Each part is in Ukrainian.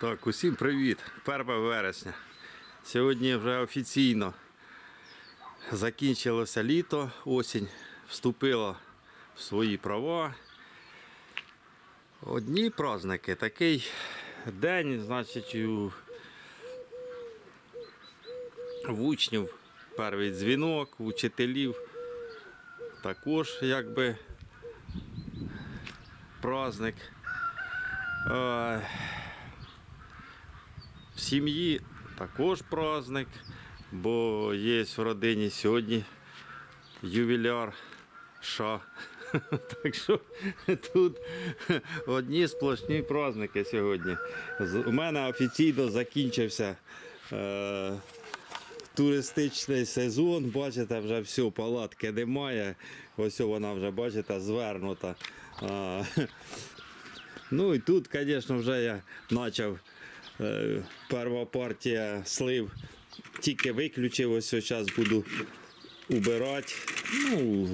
Так, усім привіт! 1 вересня. Сьогодні вже офіційно закінчилося літо, осінь вступила в свої права. Одні праздники. Такий день, значить, у, учнів перший дзвінок, у вчителів також якби праздник. Сім'ї також праздник, бо є в родині сьогодні ювіляр ша. Так що тут одні сплошні праздники сьогодні. У мене офіційно закінчився е, туристичний сезон. Бачите, вже все, палатки немає. Ось вона вже, бачите, звернута. А, Ну і тут, звісно, вже я почав. Е, Перша партія слив тільки виключив, ось зараз буду убирати. Ну,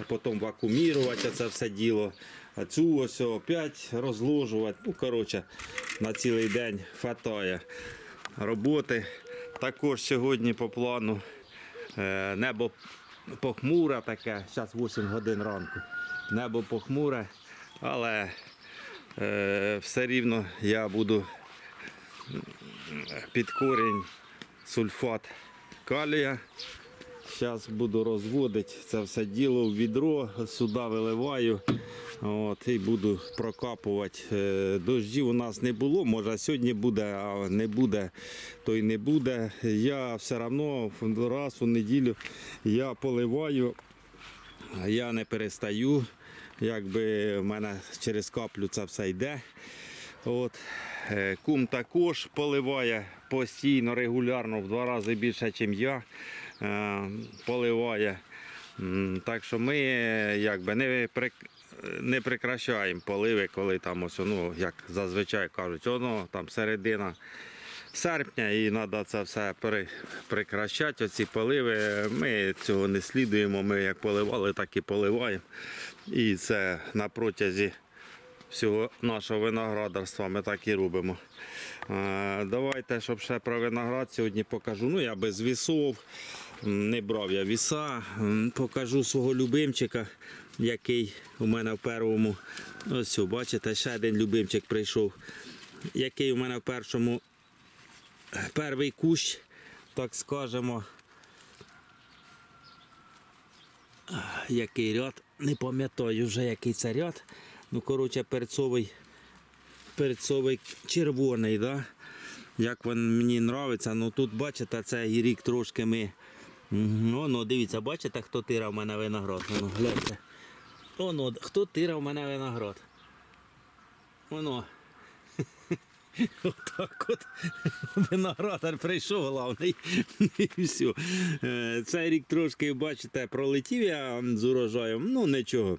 а потім вакуумірувати це все діло. А цю ось опять розложувати. Ну, коротше, на цілий день хватає роботи. Також сьогодні по плану е, небо похмуре таке, зараз 8 годин ранку. Небо похмуре, але е, все рівно я буду під корінь сульфат калія. Зараз буду розводити це все діло в відро, сюди виливаю. От, і буду прокапувати. Е, Дождів у нас не було, може сьогодні буде, а не буде, то й не буде. Я все одно раз у неділю я поливаю, я не перестаю. Якби в мене через каплю це все йде. От. Е, Кум також поливає постійно, регулярно, в два рази більше, ніж я. Е, Поливає. Так що ми е, якби не, при, не прикращаємо поливи, коли там ось, ну, як зазвичай кажуть, воно там середина серпня і треба це все пере- прикращати, оці поливи. Ми цього не слідуємо, ми як поливали, так і поливаємо. І це на протязі всього нашого виноградарства ми так і робимо. Е, Давайте, щоб ще про виноград сьогодні покажу. Ну, я без вісов, не брав я віса. Покажу свого любимчика, який у мене в першому. Ось, бачите, ще один любимчик прийшов. Який у мене в першому перший кущ, так скажемо. Який ряд, не пам'ятаю вже який це ряд. Ну, коротше, перцовий, перцовий червоний, да? як він мені подобається. Ну тут бачите, цей рік трошки ми. Ну, ну, дивіться, бачите, хто тирав мене виноград. Ну, гляньте. Оно, хто тирав мене виноград? Воно. Отак от виноградар прийшов головний і все. Цей рік трошки, бачите, пролетів я з урожаєм. Ну нічого.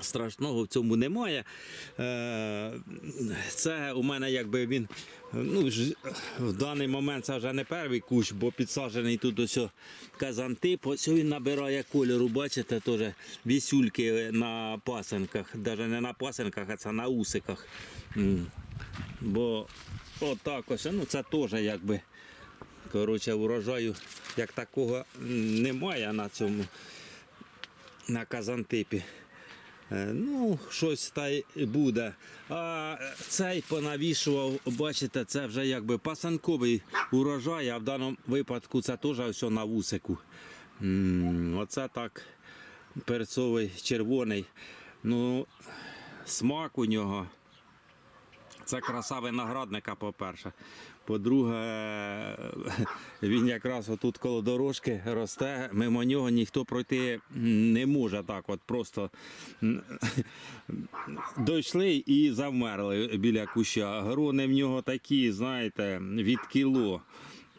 Страшного в цьому немає. Е, Це у мене якби він ну, в даний момент це вже не перший кущ, бо підсаджений тут ось казантип. Ось він набирає кольору, бачите, теж вісюльки на пасенках. Навіть не на пасенках, а це на усиках. Бо отак ось, ну це теж якби. Коротше, урожаю як такого немає на цьому на казантипі. Е, Ну, щось та й буде. А цей понавішував, бачите, це вже якби пасанковий урожай, а в даному випадку це теж все на вусику. Оце так перцовий червоний. Ну, смак у нього. Це краса виноградника, по-перше. По-друге, він якраз отут коло дорожки росте, мимо нього ніхто пройти не може так, от просто дійшли і завмерли біля куща. Грони в нього такі, знаєте, від кіло.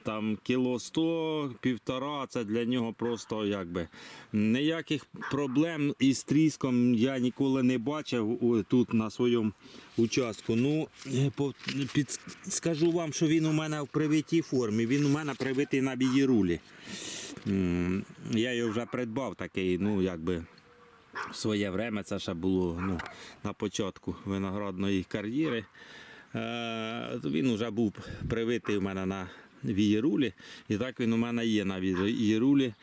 Там кіло 100, півтора, це для нього просто якби ніяких проблем із тріском я ніколи не бачив тут на своєму участку. Ну, е, скажу вам, що він у мене в привитій формі. Він у мене привитий на бідірулі. М, Я його вже придбав такий, ну якби в своє время це ще було ну, на початку виноградної кар'єри. Е, Він вже був привитий у мене на вієрулі. І так він у мене є на вієрулі.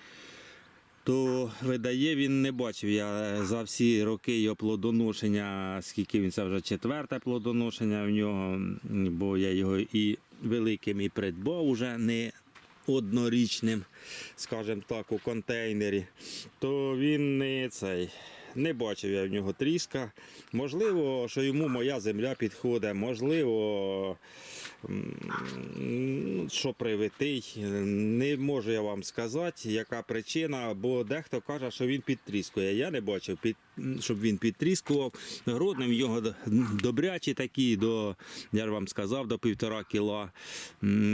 То видає, він не бачив я за всі роки його плодоношення, скільки він це вже четверте плодоношення в нього, бо я його і великим і придбав уже не однорічним, скажімо так, у контейнері, то він не цей. Не бачив я в нього тріска. Можливо, що йому моя земля підходить, можливо, що привитий. Не можу я вам сказати, яка причина, бо дехто каже, що він підтріскує. Я не бачив, щоб він підтріскував. Гродним його добрячі такі, до, я ж вам сказав, до півтора кіла.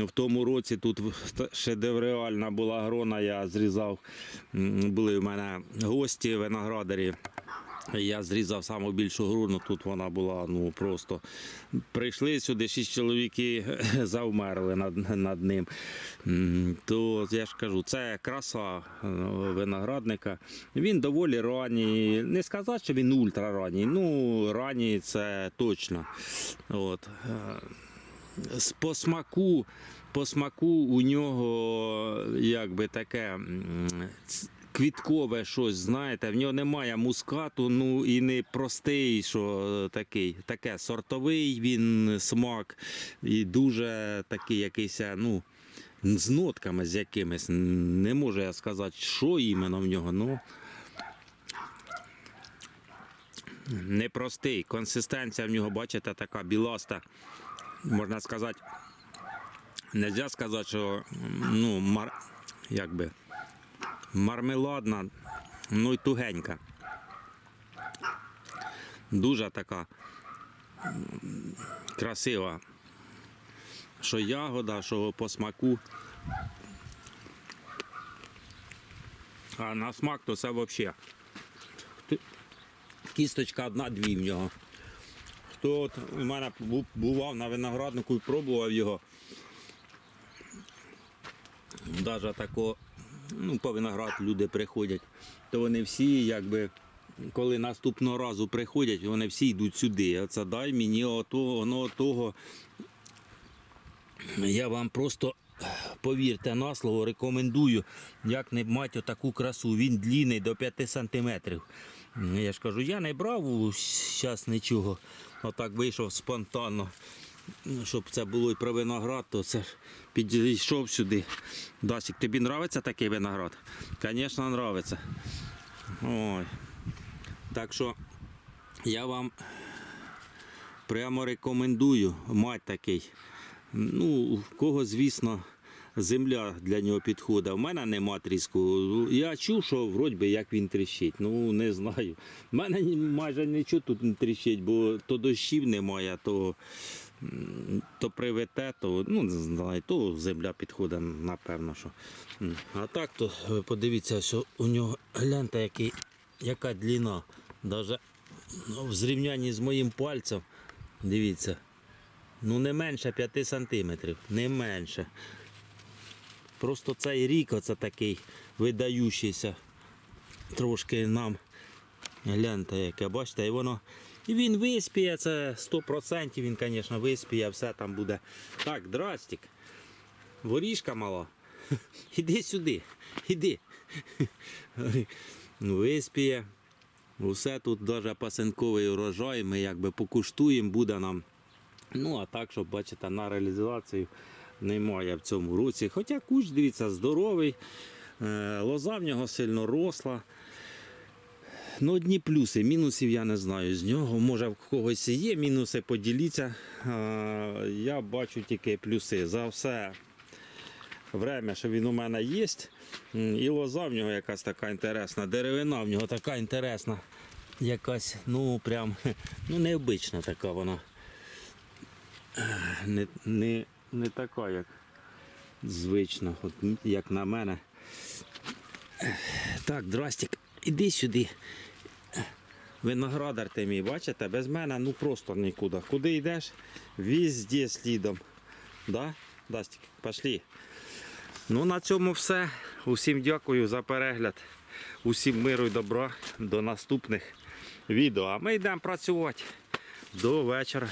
В тому році тут шедевреальна була грона, я зрізав. Були в мене гості, виноградарі. Я зрізав саму більшу груну, тут вона була ну просто. Прийшли сюди, шість чоловіки завмерли над, над ним. То я ж кажу, це краса е, виноградника. Він доволі ранній. Не сказати, що він ультра ранній, ну ранній це точно. От. Е, по смаку, по смаку у нього якби таке квіткове щось, знаєте, в нього немає мускату, ну і не простий, що е, такий, таке сортовий він смак, і дуже такий якийсь, е, ну. З нотками з якимись. Не можу я сказати, що іменно в нього. Ну, непростий. Консистенція в нього, бачите, така біласта можна сказати, не можна сказати, що ну, мар, якби, мармеладна, ну і тугенька. Дуже така красива. Що ягода, що по смаку. А на смак то це взагалі. Кісточка одна-дві в нього. Хто от у мене бував на винограднику і пробував його. Навіть тако, ну, по виноград люди приходять, то вони всі, якби, коли наступного разу приходять, вони всі йдуть сюди. Оце дай мені ото, воно того. Я вам просто повірте на слово, рекомендую, як не мати таку красу. Він длінний до 5 сантиметрів. Я ж кажу, я не брав зараз нічого. Отак вийшов спонтанно. Ну, Щоб це було і про виноград, то це підійшов сюди. Дасік, тобі подобається такий виноград? Звісно, подобається. Ой. Так що я вам прямо рекомендую мати такий. Ну, в кого, звісно, земля для нього підходить. У мене нема тріску. Я чув, що вроді би як він тріщить. Ну, не знаю. У мене майже нічого тут не тріщить, бо то дощів немає, то, то привете, то ну, не знаю, то земля підходить, напевно. що. А так, то ви подивіться, що у нього гляньте, який, яка длина. Даже ну, в зрівнянні з моїм пальцем, дивіться. Ну, не менше 5 сантиметрів, не менше. Просто цей рік оце такий видаючийся трошки нам. Гляньте, яке, бачите, і воно. І він виспіє, це 100%, він, звісно, виспіє, все там буде. Так, драстик. Воріжка мала. Іди сюди, іди. Ну, Виспіє. Усе тут навіть пасинковий урожай, ми якби покуштуємо, буде нам. Ну, а так, щоб бачите, на реалізацію немає в цьому році. Хоча кущ, дивіться, здоровий, е, лоза в нього сильно росла. Ну, одні плюси, мінусів я не знаю з нього. Може в когось є мінуси, поділіться. Я бачу тільки плюси. За все время, що він у мене є. І лоза в нього якась така інтересна, деревина в нього така інтересна. Якась, ну прям, ну необична така вона не, не, не така, як звична, от, як на мене. Так, Драстик, іди сюди. Виноградар ти мій, бачите, без мене ну просто нікуди. Куди йдеш? візді слідом. Да? Дастик, пішли. Ну на цьому все. Усім дякую за перегляд. Усім миру і добра. До наступних відео. А ми йдемо працювати до вечора.